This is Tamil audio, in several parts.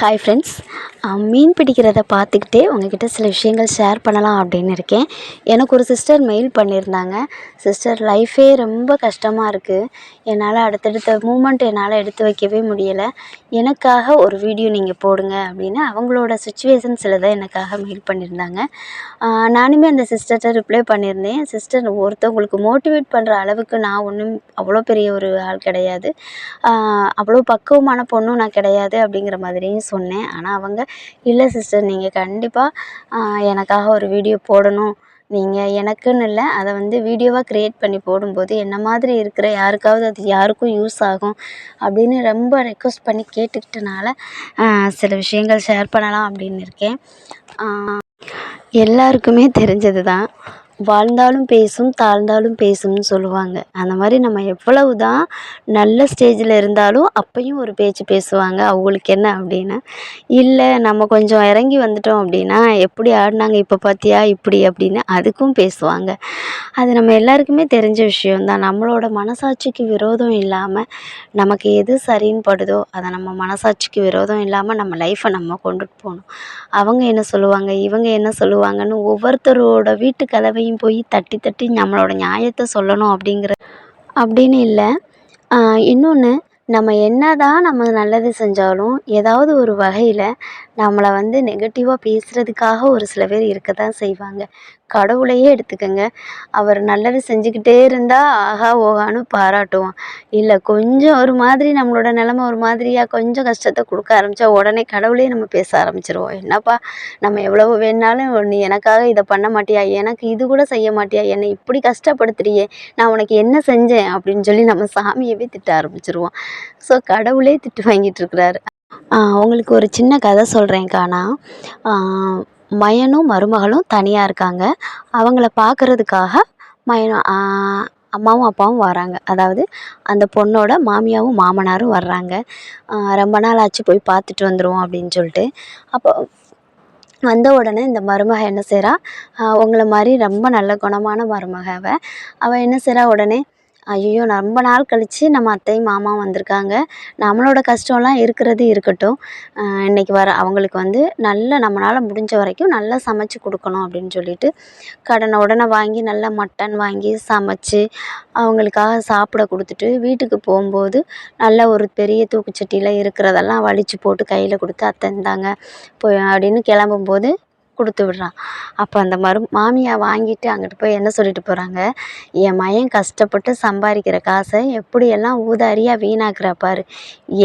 ஹாய் ஃப்ரெண்ட்ஸ் மீன் பிடிக்கிறத பார்த்துக்கிட்டே உங்ககிட்ட சில விஷயங்கள் ஷேர் பண்ணலாம் அப்படின்னு இருக்கேன். எனக்கு ஒரு சிஸ்டர் மெயில் பண்ணியிருந்தாங்க. சிஸ்டர் லைஃபே ரொம்ப கஷ்டமாக இருக்குது என்னால் அடுத்தடுத்த மூமெண்ட் என்னால் எடுத்து வைக்கவே முடியலை. எனக்காக ஒரு வீடியோ நீங்கள் போடுங்க அப்படின்னு அவங்களோட சுச்சுவேஷன் சிலதை எனக்காக மெயில் பண்ணியிருந்தாங்க. நானுமே அந்த சிஸ்டர்கிட்ட ரிப்ளை பண்ணியிருந்தேன். சிஸ்டர் ஒருத்தவங்களுக்கு மோட்டிவேட் பண்ணுற அளவுக்கு நான் ஒன்றும் அவ்வளோ பெரிய ஒரு ஆள் கிடையாது. அவ்வளோ பக்குவமான பொண்ணும் நான் கிடையாது அப்படிங்கிற மாதிரியும் சொன்னேன். ஆனால் அவங்க இல்லை சிஸ்டர் நீங்கள் கண்டிப்பாக எனக்காக ஒரு வீடியோ போடணும். நீங்கள் எனக்குன்னு இல்லை அதை வந்து வீடியோவாக க்ரியேட் பண்ணி போடும்போது என்ன மாதிரி இருக்கிற யாருக்காவது அது யாருக்கும் யூஸ் ஆகும் அப்படின்னு ரொம்ப ரெக்வஸ்ட் பண்ணி கேட்டுக்கிட்டனால சில விஷயங்கள் ஷேர் பண்ணலாம் அப்படின்னு இருக்கேன். எல்லாருக்குமே தெரிஞ்சது தான் வாழ்ந்தாலும் பேசும் தாழ்ந்தாலும் பேசும்னு சொல்லுவாங்க. அந்த மாதிரி நம்ம எவ்வளவு தான் நல்ல ஸ்டேஜில் இருந்தாலும் அப்பையும் ஒரு பேச்சு பேசுவாங்க. அவங்களுக்கு என்ன அப்படின்னு இல்லை நம்ம கொஞ்சம் இறங்கி வந்துட்டோம் அப்படின்னா எப்படி ஆடினாங்க இப்போ பார்த்தியா இப்படி அப்படின்னு அதுக்கும் பேசுவாங்க. அது நம்ம எல்லாருக்குமே தெரிஞ்ச விஷயம் தான் நம்மளோட மனசாட்சிக்கு விரோதம் இல்லாமல் நமக்கு எது சரின்னு படுதோ அதை நம்ம மனசாட்சிக்கு விரோதம் இல்லாமல் நம்ம லைஃப்பை நம்ம கொண்டுட்டு போகணும். அவங்க என்ன சொல்லுவாங்க இவங்க என்ன சொல்லுவாங்கன்னு ஒவ்வொருத்தரோட வீட்டு கதவையும் போய் தட்டி தட்டி நம்மளோட நியாயத்தை சொல்லணும் அப்படிங்கிற அப்படின்னு இல்லை. இன்னொன்று நம்ம என்ன தான் நம்ம நல்லது செஞ்சாலும் ஏதாவது ஒரு வகையில் நம்மளை வந்து நெகட்டிவாக பேசுகிறதுக்காக ஒரு சில பேர் இருக்க தான் செய்வாங்க. கடவுளையே எடுத்துக்கங்க. அவர் நல்லது செஞ்சுக்கிட்டே இருந்தால் ஆஹா ஓஹான்னு பாராட்டுவோம் இல்லை கொஞ்சம் ஒரு மாதிரி நம்மளோட நிலமை ஒரு மாதிரியாக கொஞ்சம் கஷ்டத்தை கொடுக்க ஆரம்பித்தா உடனே கடவுளே நம்ம பேச ஆரம்பிச்சிருவோம். என்னப்பா நம்ம எவ்வளவு வேணாலும் நீ எனக்காக இதை பண்ண மாட்டியா? எனக்கு இது கூட செய்ய மாட்டியா? என்னை இப்படி கஷ்டப்படுத்துறியே? நான் உனக்கு என்ன செஞ்சேன்? அப்படின்னு சொல்லி நம்ம சாமியவே திட்ட ஆரம்பிச்சிருவோம். ஸோ கடவுளே திட்டு வாங்கிட்டு இருக்கிறாரு. உங்களுக்கு ஒரு சின்ன கதை சொல்கிறேன்க்கா நான் மகனும் மருமகளும் தனியாக இருக்காங்க. அவங்கள பார்க்கறதுக்காக மகனும் அம்மாவும் அப்பாவும் வராங்க. அதாவது அந்த பொண்ணோட மாமியாரும் மாமனாரும் வர்றாங்க. ரொம்ப நாள் ஆச்சு போய் பார்த்துட்டு வந்துடுவோம் அப்படின்னு சொல்லிட்டு. அப்போ வந்த உடனே இந்த மருமக என்ன செய்கிறா உங்களை மாதிரி ரொம்ப நல்ல குணமான மருமக அவள் அவள் என்ன செய்கிறா உடனே ஐயையோ ரொம்ப நாள் கழித்து நம்ம அத்தையும் மாமாவும் வந்திருக்காங்க. நம்மளோட கஷ்டம்லாம் இருக்கிறது இருக்கட்டும். இன்றைக்கி வர அவங்களுக்கு வந்து நல்ல நம்மளால் முடிஞ்ச வரைக்கும் நல்லா சமைச்சி கொடுக்கணும் அப்படின்னு சொல்லிட்டு கடனை உடனே வாங்கி நல்லா மட்டன் வாங்கி சமைச்சி அவங்களுக்காக சாப்பிட கொடுத்துட்டு வீட்டுக்கு போகும்போது நல்ல ஒரு பெரிய தூக்குச்சட்டியில் இருக்கிறதெல்லாம் வலித்து போட்டு கையில் கொடுத்து அத்தை இந்தாங்க போய் அப்படின்னு கிளம்பும்போது கொடுத்து விடுறான். அப்போ அந்த மரு மாமியார் வாங்கிட்டு அங்கிட்டு போய் என்ன சொல்லிட்டு போகிறாங்க என் மகன் கஷ்டப்பட்டு சம்பாதிக்கிற காசை எப்படியெல்லாம் ஊதாரியாக வீணாக்குறா பாரு.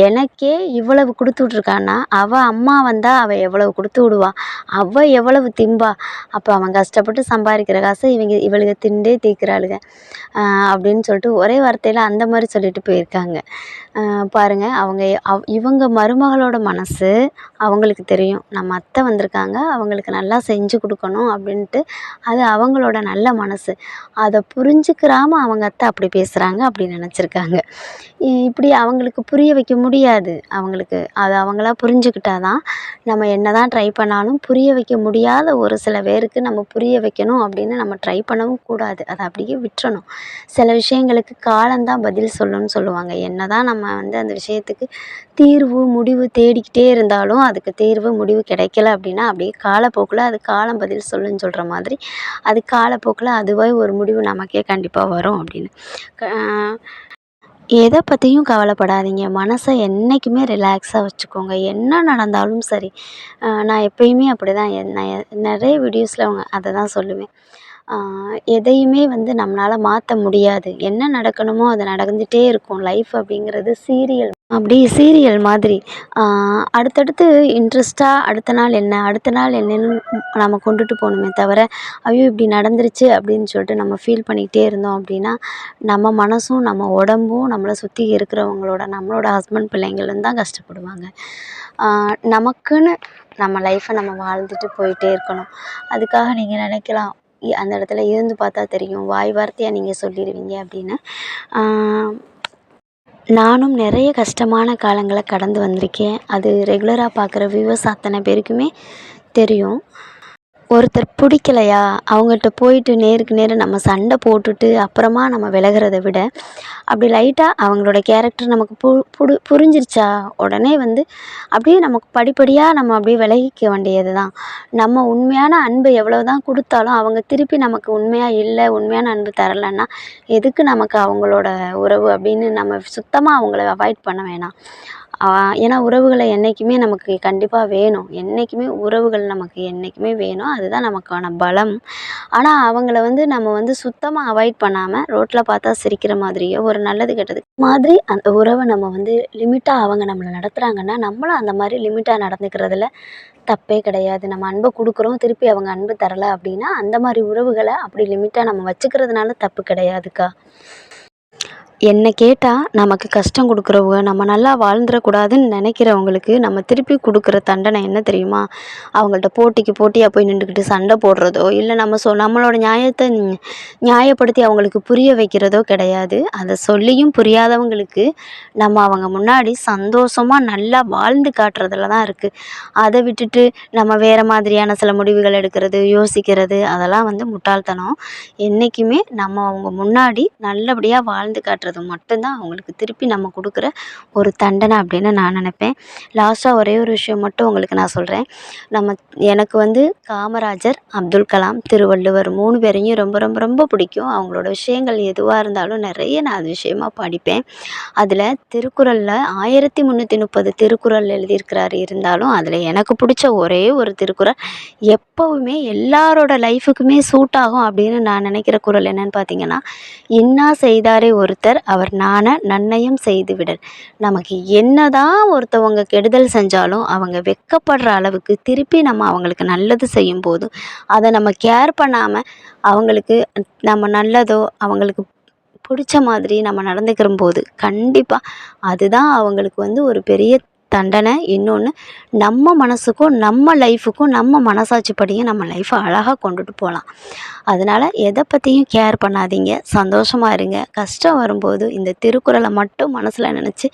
எனக்கே இவ்வளவு கொடுத்து விட்ருக்கான்னா அவள் அம்மா வந்தால் அவள் எவ்வளவு கொடுத்து விடுவாள் அவள் எவ்வளவு திம்பா? அப்போ அவன் கஷ்டப்பட்டு சம்பாதிக்கிற காசை இவங்க இவளுக திண்டே தீக்கிறாளுங்க அப்படின்னு சொல்லிட்டு ஒரே வார்த்தையில் அந்த மாதிரி சொல்லிட்டு போயிருக்காங்க. பாருங்கள் அவங்க அவ் இவங்க மருமகளோட மனசு அவங்களுக்கு தெரியும். நம்ம அத்தை வந்திருக்காங்க. அவங்களுக்கு நல்லா செஞ்சு கொடுக்கணும் அப்படின்ட்டு அது அவங்களோட நல்ல மனசு. அதை புரிஞ்சுக்கிறாம அவங்க அத்தை அப்படி பேசுகிறாங்க அப்படி நினச்சிருக்காங்க. இப்படி அவங்களுக்கு புரிய வைக்க முடியாது. அவங்களுக்கு அதை அவங்களா புரிஞ்சுக்கிட்டா தான் நம்ம என்ன தான் ட்ரை பண்ணாலும் புரிய வைக்க முடியாத ஒரு சில பேருக்கு நம்ம புரிய வைக்கணும் அப்படின்னு நம்ம ட்ரை பண்ணவும் கூடாது. அதை அப்படியே விட்டுறணும். சில விஷயங்களுக்கு காலம்தான் பதில் சொல்லணும்னு சொல்லுவாங்க. என்ன தான் நம்ம வந்து அந்த விஷயத்துக்கு தீர்வு முடிவு தேடிக்கிட்டே இருந்தாலும் அதுக்கு தீர்வு முடிவு கிடைக்கல அப்படின்னா அப்படியே காலப்போக்கில் அது காலம் பதில் சொல்லுன்னு சொல்கிற மாதிரி அது காலப்போக்கில் அதுவே ஒரு முடிவு நமக்கே கண்டிப்பாக வரும் அப்படின்னு. எதை பற்றியும் கவலைப்படாதீங்க. மனசை என்றைக்குமே ரிலாக்ஸாக வச்சுக்கோங்க. என்ன நடந்தாலும் சரி. நான் எப்பயுமே அப்படி தான் நான் நிறைய வீடியோஸில் அவங்க அதை தான் சொல்லுவேன். எதையுமே வந்து நம்மளால் மாற்ற முடியாது. என்ன நடக்கணுமோ அது நடந்துகிட்டே இருக்கும். லைஃப் அப்படிங்கிறது சீரியல் அப்படி சீரியல் மாதிரி. அடுத்தடுத்து இன்ட்ரெஸ்ட்டாக அடுத்த நாள் என்ன? அடுத்த நாள் என்னன்னு நம்ம கொண்டுட்டு போகணுமே தவிர ஐயோ இப்படி நடந்துருச்சு அப்படின்னு சொல்லிட்டு நம்ம ஃபீல் பண்ணிக்கிட்டே இருந்தோம் அப்படின்னா நம்ம மனசும் நம்ம உடம்பும் நம்மளை சுற்றி இருக்கிறவங்களோட நம்மளோட ஹஸ்பண்ட் பிள்ளைங்களும் தான் கஷ்டப்படுவாங்க. நமக்குன்னு நம்ம லைஃப்பை நம்ம வாழ்ந்துட்டு போயிட்டே இருக்கணும். அதுக்காக நீங்கள் நினைக்கலாம் அந்த இடத்துல இருந்து பார்த்தா தெரியும். வாய் வார்த்தையாக நீங்கள் சொல்லிடுவீங்க அப்படின்னு. நானும் நிறைய கஷ்டமான காலங்களை கடந்து வந்திருக்கேன். அது ரெகுலராக பார்க்குற வியூவர்ஸ் அத்தனை பேருக்குமே தெரியும். ஒருத்தர் பிடிக்கலையா? அவங்கள்ட்ட போயிட்டு நேருக்கு நேர் நம்ம சண்டை போட்டுட்டு அப்புறமா நம்ம விலகிறத விட அப்படி லைட்டாக அவங்களோட கேரக்டர் நமக்கு பு புடு புரிஞ்சிருச்சா? உடனே வந்து அப்படியே நமக்கு படிப்படியாக நம்ம அப்படியே விலகிக்க வேண்டியது தான் நம்ம உண்மையான அன்பு எவ்வளோ தான் கொடுத்தாலும் அவங்க திருப்பி நமக்கு உண்மையாக இல்லை உண்மையான அன்பு தரலைன்னா எதுக்கு நமக்கு அவங்களோட உறவு அப்படின்னு நம்ம சுத்தமாக அவங்கள அவாய்ட் பண்ண வேணாம். ஏன்னா உறவுகளை என்றைக்குமே நமக்கு கண்டிப்பாக வேணும். என்றைக்குமே உறவுகள் நமக்கு என்றைக்குமே வேணும். அதுதான் நமக்கான பலம். ஆனால் அவங்கள வந்து நம்ம வந்து சுத்தமாக அவாய்ட் பண்ணாமல் ரோட்டில் பார்த்தா சிரிக்கிற மாதிரியோ ஒரு நல்லது கெட்டது மாதிரி அந்த உறவை நம்ம வந்து லிமிட்டாக அவங்க நம்மளை நடத்துகிறாங்கன்னா நம்மளும் அந்த மாதிரி லிமிட்டாக நடந்துக்கிறதுல தப்பே கிடையாது. நம்ம அன்பை கொடுக்குறோம் திருப்பி அவங்க அன்பு தரலை அப்படின்னா அந்த மாதிரி உறவுகளை அப்படி லிமிட்டாக நம்ம வச்சுக்கிறதுனால தப்பு கிடையாதுக்கா? என்னை கேட்டால் நமக்கு கஷ்டம் கொடுக்குறவங்க நம்ம நல்லா வாழ்ந்துடக்கூடாதுன்னு நினைக்கிறவங்களுக்கு நம்ம திருப்பி கொடுக்குற தண்டனை என்ன தெரியுமா? அவங்கள்ட்ட போட்டிக்கு போட்டியாக போய் நின்றுக்கிட்டு சண்டை போடுறதோ இல்லை நம்ம சொ நம்மளோட நியாயத்தை நியாயப்படுத்தி அவங்களுக்கு புரிய வைக்கிறதோ கிடையாது. அதை சொல்லியும் புரியாதவங்களுக்கு நம்ம அவங்க முன்னாடி சந்தோஷமாக நல்லா வாழ்ந்து காட்டுறதுல தான் இருக்குது அதை விட்டுட்டு நம்ம வேறு மாதிரியான சில முடிவுகள் எடுக்கிறது யோசிக்கிறது அதெல்லாம் வந்து முட்டாள்தனம். என்றைக்குமே நம்ம அவங்க முன்னாடி நல்லபடியாக வாழ்ந்து காட்டுறது மட்டும்தான் அவங்களுக்கு திருப்பி நம்ம கொடுக்குற ஒரு தண்டனை அப்படின்னு நான் நினைப்பேன். லாஸ்ட்டாக ஒரே ஒரு விஷயம் மட்டும் உங்களுக்கு நான் சொல்கிறேன் நம்ம எனக்கு வந்து காமராஜர் அப்துல் கலாம் திருவள்ளுவர் மூணு பேரையும் ரொம்ப ரொம்ப ரொம்ப பிடிக்கும். அவங்களோட விஷயங்கள் எதுவாக இருந்தாலும் நிறைய நான் அது விஷயமா படிப்பேன். அதில் திருக்குறளில் ஆயிரத்தி முந்நூற்றி முப்பது திருக்குறள் எழுதியிருக்கிறாரு இருந்தாலும் அதில் எனக்கு பிடிச்ச ஒரே ஒரு திருக்குறள் எப்போவுமே எல்லாரோட லைஃபுக்குமே சூட் ஆகும் அப்படின்னு நான் நினைக்கிற குறள் என்னன்னு பார்த்தீங்கன்னா இன்னா செய்தாரே ஒருத்தர் அவர் நான நன்னயம் செய்துவிடல். நமக்கு என்ன தான் ஒருத்தவங்க கெடுதல் செஞ்சாலும் அவங்க வெட்கப்படுற அளவுக்கு திருப்பி நம்ம அவங்களுக்கு நல்லது செய்யும் போதும் அதை நம்ம கேர் பண்ணாமல் அவங்களுக்கு நம்ம நல்லதோ அவங்களுக்கு பிடிச்ச மாதிரி நம்ம நடந்துக்கிற போது கண்டிப்பாக அதுதான் அவங்களுக்கு வந்து ஒரு பெரிய தண்டனை இன்னொன்று நம்ம மனசுக்கும் நம்ம லைஃபுக்கும் நம்ம மனசாட்சிப்படியும் நம்ம லைஃப்பை அழகாக கொண்டுட்டு போகலாம் அதனால் எதை பற்றியும் கேர் பண்ணாதீங்க. சந்தோஷமாக இருங்க. கஷ்டம் வரும்போது இந்த திருக்குறளை மட்டும் மனசில் நினச்சி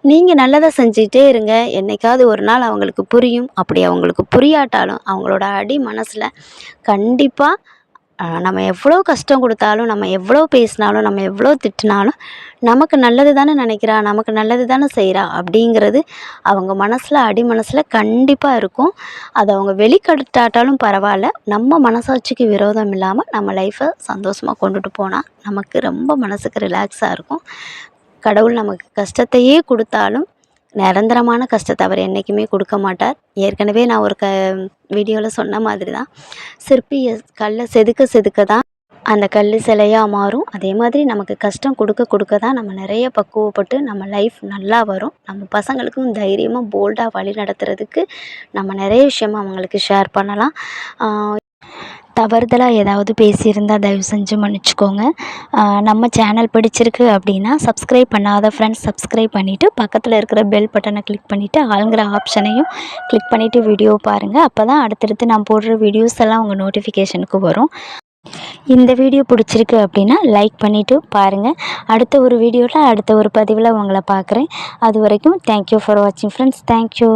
நீங்கள் நல்லதை செஞ்சுக்கிட்டே இருங்க. என்றைக்காவது ஒரு நாள் அவங்களுக்கு புரியும். அப்படி அவங்களுக்கு புரியாட்டாலும் அவங்களோட அடி மனசில் கண்டிப்பாக நம்ம எவ்வளோ கஷ்டம் கொடுத்தாலும் நம்ம எவ்வளோ பேசினாலும் நம்ம எவ்வளோ திட்டினாலும் நமக்கு நல்லது தானே நினைக்கிறா நமக்கு நல்லது தானே செய்கிறா அப்படிங்கிறது அவங்க மனசில் அடி மனசில் கண்டிப்பாக இருக்கும். அது அவங்க வெளிக்கட்டாட்டாலும் பரவாயில்ல. நம்ம மனசாட்சிக்கு விரோதம் இல்லாமல் நம்ம லைஃப்பை சந்தோஷமாக கொண்டுட்டு போனால் நமக்கு ரொம்ப மனதுக்கு ரிலாக்ஸாக இருக்கும். கடவுள் நமக்கு கஷ்டத்தையே கொடுத்தாலும் நிரந்தரமான கஷ்டத்தை அவர் என்றைக்குமே கொடுக்க மாட்டார். ஏற்கனவே நான் ஒரு க வீடியோவில் சொன்ன மாதிரி தான் சிற்பி கல்லை செதுக்க செதுக்க தான் அந்த கல் சிலையாக மாறும். அதே மாதிரி நமக்கு கஷ்டம் கொடுக்க கொடுக்க தான் நம்ம நிறைய பக்குவப்பட்டு நம்ம லைஃப் நல்லா வரும். நம்ம பசங்களுக்கும் தைரியமாக போல்டாக வழி நடத்துறதுக்கு நம்ம நிறைய விஷயமா அவங்களுக்கு ஷேர் பண்ணலாம். தவறுதலாக ஏதாவது பேசியிருந்தால் தயவு செஞ்சு மன்னிச்சிக்கோங்க. நம்ம சேனல் பிடிச்சிருக்கு அப்படின்னா சப்ஸ்கிரைப் பண்ணாத ஃப்ரெண்ட்ஸ் சப்ஸ்கிரைப் பண்ணிவிட்டு பக்கத்தில் இருக்கிற பெல் பட்டனை கிளிக் பண்ணிவிட்டு ஆளுங்கிற ஆப்ஷனையும் கிளிக் பண்ணிவிட்டு வீடியோ பாருங்கள் அப்போ தான் அடுத்தடுத்து நான் போடுற வீடியோஸ் எல்லாம் உங்கள் நோட்டிஃபிகேஷனுக்கு வரும். இந்த வீடியோ பிடிச்சிருக்கு அப்படின்னா லைக் பண்ணிவிட்டு பாருங்கள் அடுத்த ஒரு வீடியோவில் அடுத்த ஒரு பதிவில் உங்களை பார்க்குறேன் அது வரைக்கும் தேங்க்யூ ஃபார் வாட்சிங் ஃப்ரெண்ட்ஸ் தேங்க்யூ